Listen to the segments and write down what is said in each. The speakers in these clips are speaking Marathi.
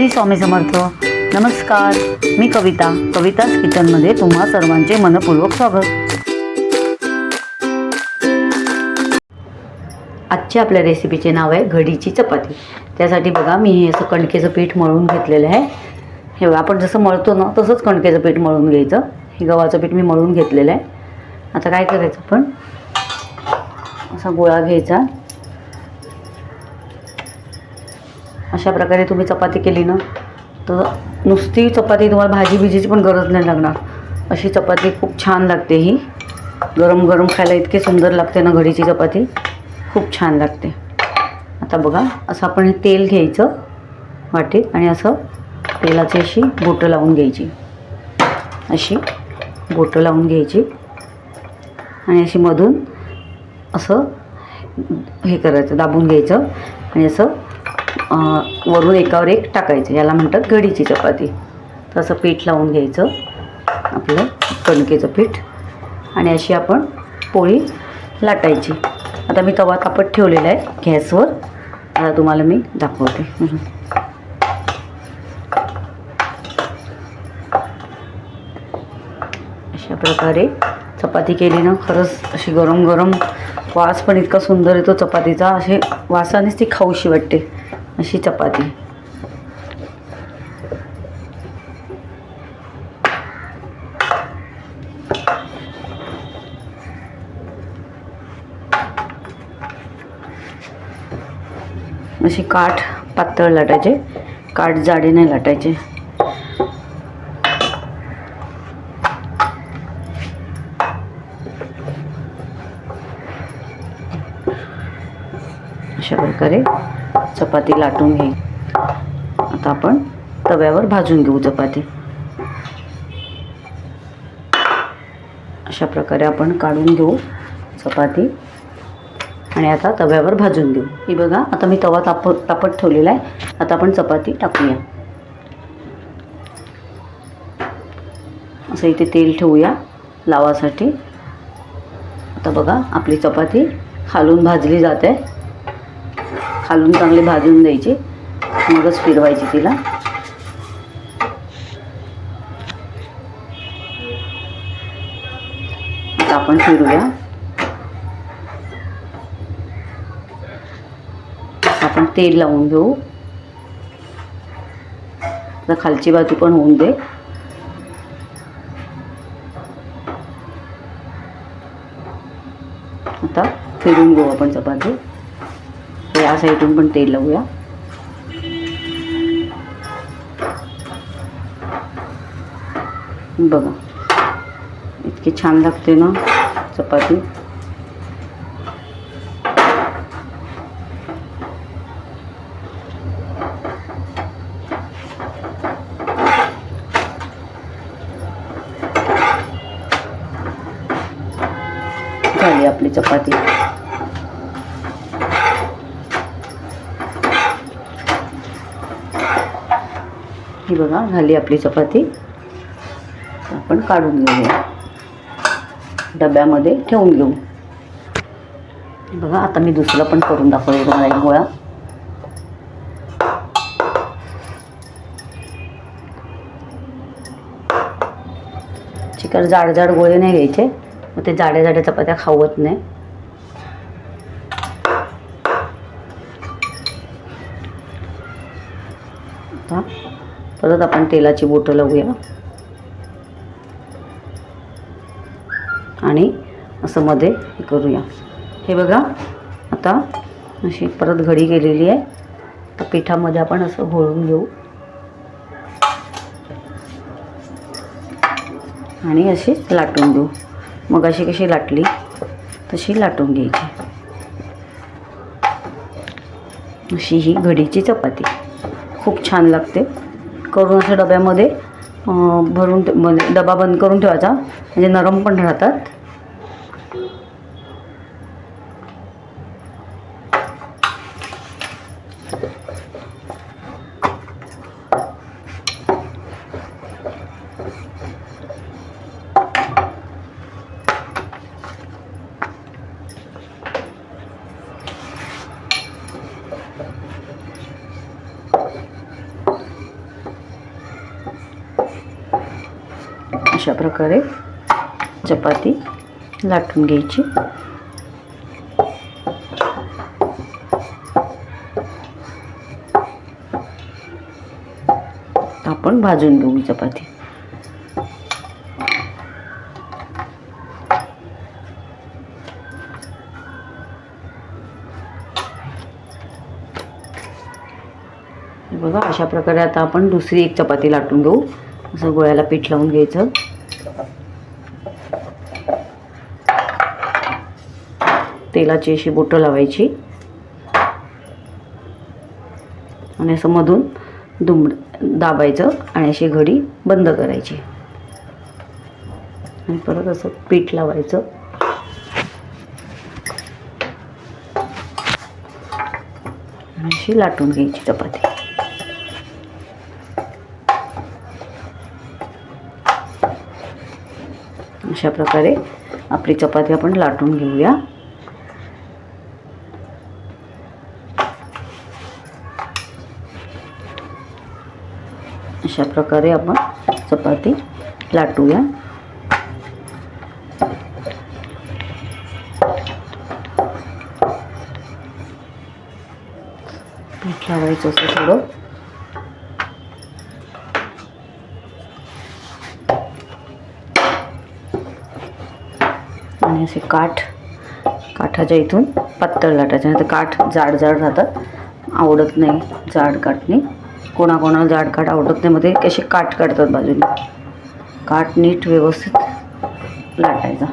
श्री स्वामी समर्थ. नमस्कार. मी कविता. कविताच किचनमध्ये तुम्हा सर्वांचे मनपूर्वक स्वागत. आजच्या आपल्या रेसिपीचे नाव आहे घडीची चपाती. त्यासाठी बघा मी हे असं कणकेचं पीठ मळून घेतलेलं आहे. हे आपण जसं मळतो ना तसंच कणकेचं पीठ मळून घ्यायचं. हे गव्हाचं पीठ मी मळून घेतलेलं आहे. आता काय करायचं आपण? असा गोळा घ्यायचा. अशा प्रकारे तुम्ही चपाती केली ना तर नुसती चपाती तुम्हाला भाजी बिजीची पण गरज नाही लागणार. अशी चपाती खूप छान लागते ही. गरम गरम खायला इतके सुंदर लागते ना घडीची चपाती. खूप छान लागते. आता बघा असं आपण हे तेल घ्यायचं वाटीत आणि असं तेलाची अशी बोटं लावून घ्यायची. अशी बोटं लावून घ्यायची. आणि अशी मधून असं हे करायचं दाबून घ्यायचं. आणि असं वरून एकावर एक टाकायचं. याला म्हणतात घडीची चपाती. तसं पीठ लावून घ्यायचं. आपलं कणकेचं पीठ. आणि अशी आपण पोळी लाटायची. आता मी तवा तापत ठेवलेला आहे गॅसवर. आता तुम्हाला मी दाखवते. अशा प्रकारे चपाती केली ना खरंच अशी गरम गरम वास पण इतका सुंदर येतो चपातीचा. असे वासानेच ती खाऊशी वाटते. अशी चपाती. अशी काठ पातळ लाटायचे. काठ जाडे नाही लाटायचे. अशा प्रकारे. चपाती लाटून घे. आता आपण तव्यावर भाजून घेऊ चपाती. अशा प्रकारे आपण काढून घेऊ चपाती. आणि आता तव्यावर भाजून घेऊ. ही बघा आता मी तवा ताप तापत ठेवलेला आहे. आता आपण चपाती टाकूया. असं इथे तेल ठेवूया लावासाठी. आता बघा आपली चपाती खालून भाजली जाते. खालून चांगले भाजून द्यायची. मगच फिरवायची तिला. आता आपण फिरूया. आपण तेल लावून घेऊ. तर खालची बाजू पण होऊन दे. आता फिरून घेऊ आपण चपाती. साईडून पण तेल लावूया. बघा. इतकी छान लागते ना चपाती. चपाती. ही बघा झाली आपली चपाती. आपण काढून घेऊया. डब्यामध्ये ठेवून घेऊ. बघा आता मी दुसरं पण करून दाखवते तुम्हाला एक गोळा. चिकन जाड जाड गोळे नाही घ्यायचे. मग ते जाड्या जाड्या चपात्या खावत नाही. आता परत आपण तेलाची बोटं लावूया. आणि असं मध्ये हे करूया. हे बघा आता अशी परत घडी गेलेली आहे. तर पिठामध्ये आपण असं घोळून घेऊ. आणि अशी लाटून घेऊ. मग अशी कशी लाटली तशी लाटून घ्यायची. अशी ही घडीची चपाती. खूप छान लागते. करून अशा डब्यामध्ये भरून ठे- म्हणजे डबा बंद करून ठेवायचा. म्हणजे नरम पण राहतात. अशा प्रकारे चपाती लाटून घ्यायची. आपण भाजून घेऊ चपाती. बघा अशा प्रकारे आता आपण दुसरी एक चपाती लाटून घेऊ. असं गोळ्याला पीठ लावून घ्यायचं. तेलाची अशी बोटं लावायची. आणि असं मधून दुमड दाबायचं आणि अशी घडी बंद करायची. आणि परत असं पीठ लावायचं. आणि अशी लाटून घ्यायची चपाती. अशा प्रकारे आपली चपाती आपण लाटून घेऊया. अशा प्रकारे आपण चपाती लाटूया. पीठ लावायचं असं थोडं. आणि असे काठ काठाच्या इथून पातळ लाटायचे. नाही तर काठ जाड जाड राहतात. आवडत नाही जाड काठने. कोणाकोणाला जाड काठ आवडत नाही मध्ये कसे काठ काढतात बाजूने. काठ नीट व्यवस्थित लाटायचा.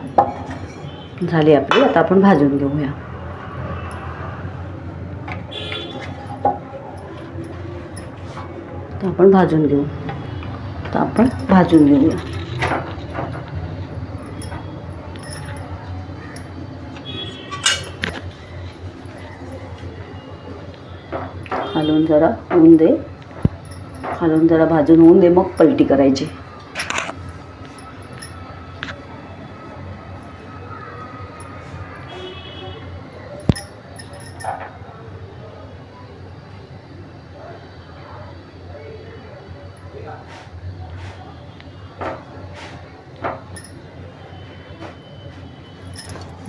झाली आपली. आता आपण भाजून घेऊया. तर आपण भाजून घेऊ. तर आपण भाजून घेऊया. खालून जरा होऊन दे. खालून जरा भाजून होऊन दे मग पलटी करायची.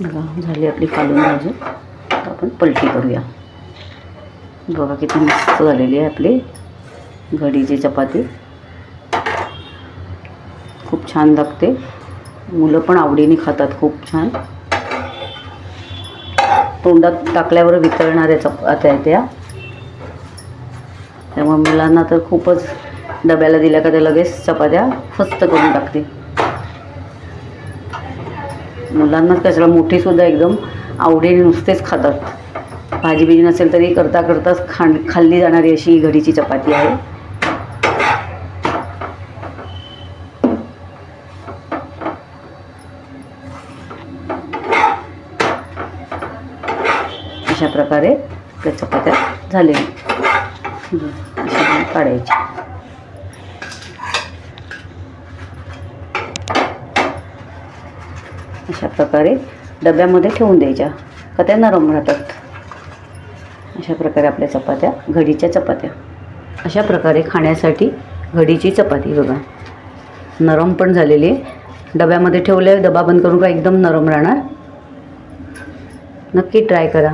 बघा झाली आपली कालून भाजून. आपण पलटी करूया. बघा किती मस्त झालेली आहे आपली घडीची चपाती. खूप छान लागते. मुलं पण आवडीने खातात खूप छान. तोंडात टाकल्यावर वितळणाऱ्या चपात्या आहेत त्या त्यामुळे मुलांना तर खूपच डब्याला दिल्या का त्या लगेच चपात्या फस्त करून टाकते. मुलांना कशाला मोठीसुद्धा एकदम आवडीने नुसतेच खातात. भाजी बिजी नसेल तरी करता करताच खाण खाल्ली जाणारी अशी ही घडीची चपाती आहे. अशा प्रकारे त्या चपात्या झालेल्या अशा काढायची अशा प्रकारे डब्यामध्ये ठेवून द्यायच्या. का त्या नरम राहतात? अशा प्रकारे आपल्या चपात्या घडीच्या चपात्या. अशा प्रकारे खाण्यासाठी घडीची चपाती बघा. नरम पण झालेली आहे. डब्यामध्ये ठेवले डबा बंद करून का एकदम नरम राहणार? नक्की ट्राय करा.